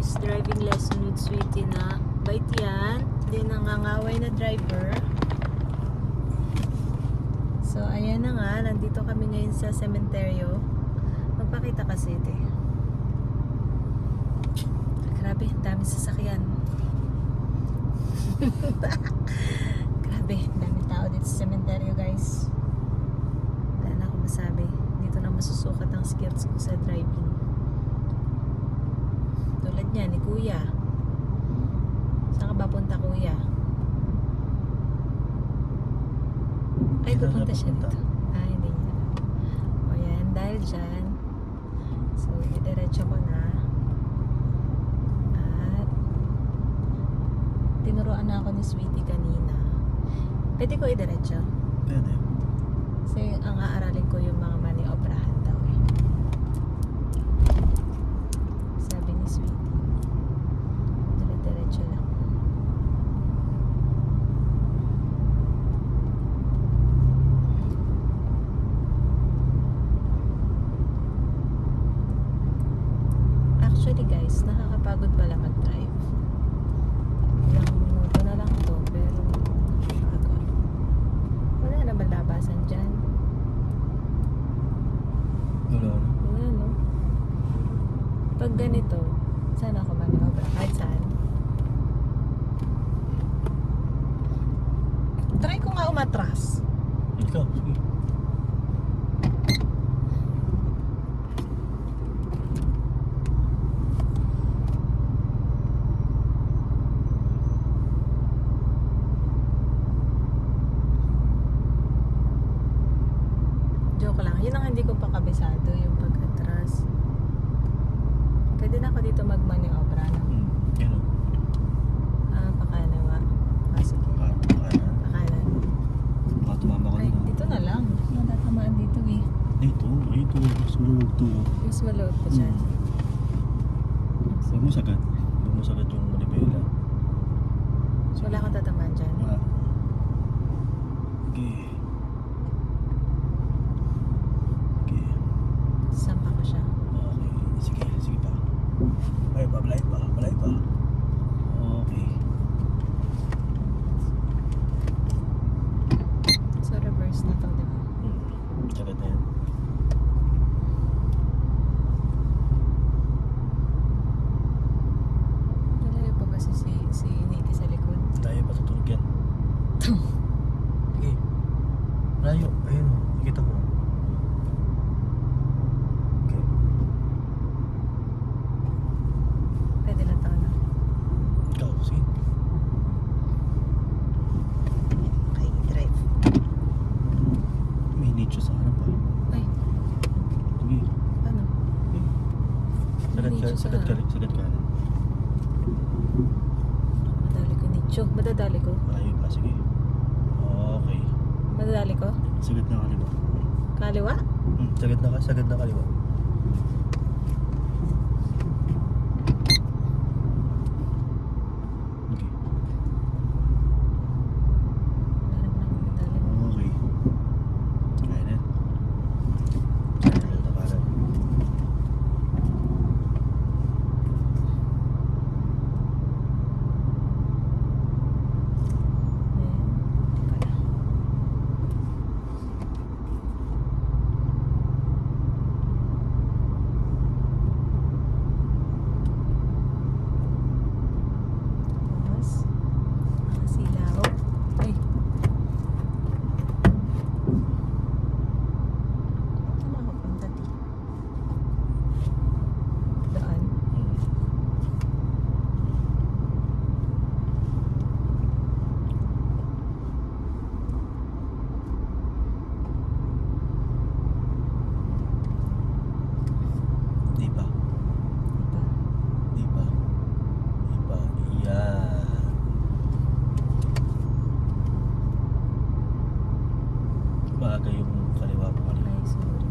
first driving lesson with Sweetie na bait yan. Hindi nangangaway na driver. So, ayan na nga. Nandito kami ngayon sa sementeryo. Magpakita kasi ito eh. Grabe, dami sasakyan. Grabe, dami tao dito sa sementeryo guys. Wala na akong masabi. Dito na masusukat ang skills ko sa driving. Tulad niya, ni Kuya. Saan ka ba punta, Kuya? Ay, pupunta siya dito. Ah, hindi niya. O yan, dahil dyan, so, idiretso ko na. At, tinuruan na ako ni Sweetie kanina. Pwede ko idiretso? Pwede. Kasi ang aaralin ko yung mga maniobrahan daw eh. Sabi ni Sweetie. Dire-diretso lang. Actually guys, nakakapagod pala mag-drive. Ilang minuto na lang to, pero pagod. Wala naman labasan dyan. Wala na. Wala, no? Pag ganito, saan ako maniobra? Kahit saan. Try ko nga umatras. Ikaw, sige. Joke lang. Yun ang hindi ko pa kabisado, yung pag-atras. Pwede na ako dito mag-maniobra, no? Hmm. Yan o. Ah, pakanawa. Ah, sige. Pa- Pakanan. Pakanan. Baka tumama ka Ay, na. dito na lang. Natatamaan dito eh. Dito, ito. Sulog to. Mas maloot pa dyan. Huwag mo sagad. Huwag mo sagad yung manibela. Wala kang tatamaan dyan. Wala. Okay. Sampa ko siya. Okay. Sige, sige pa. Balay pa, balay Okay. So, reverse na to, di ba? Hmm. Sagad na yan. Malayo pa ba si, si, si Niti sa likod? Layo pa tutulog yan. Sige. Layo. Ayun. Nakita mo. Okay. Pwede na to, no? Ikaw, sige. Okay, drive. May nicho sa harap ah. Ay, Sige. ano? Sagad ka, nicho sa sagad ka, ka. Madali ko nicho. Madadali ko. Malayo pa, sige. Okay. Madadali ko? Sagad na kaliwa. Kaliwa? Hmm, sagad na ka, sagad na kaliwa. maaga yung kaliwa po kanina. Okay, so.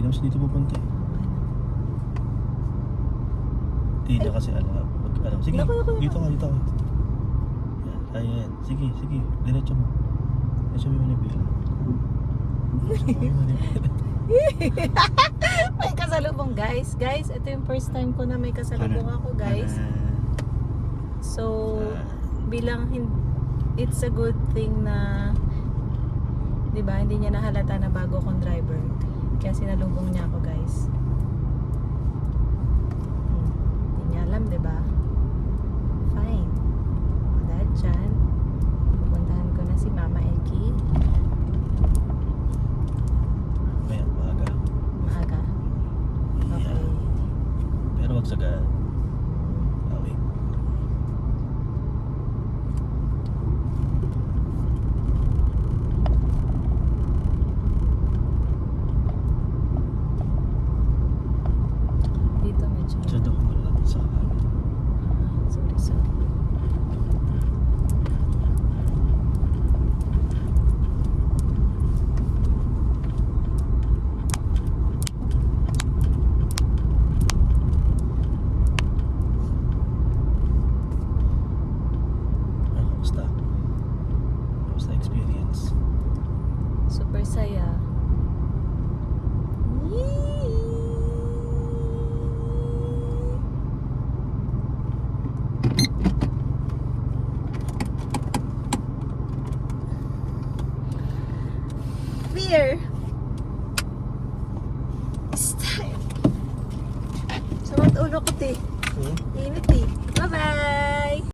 Hindi naman siya dito pupunta eh. Hindi na kasi alam. Alam. Sige, Naku, naku, naku. dito ka, dito ka. Yan, kaya yan. Sige, sige. Diretso mo. Diretso mo yung manibela. Diretso mo yung manibela. may kasalubong, guys. Guys, ito yung first time ko na may kasalubong Ano? ako, guys. So, bilang hin- it's a good thing na 'di ba hindi niya nahalata na bago akong driver kaya sinalubong niya ako guys hmm. hindi niya alam ba fine o dahil dyan pupuntahan ko na si Mama Eki Maya, maaga. maaga okay Yeah. Pero wag saga. Okay. dito medyo Diyan ako malapit sa akin. Ah, sorry sorry Ah, kamusta? Kamusta experience? super saya Fear. Style.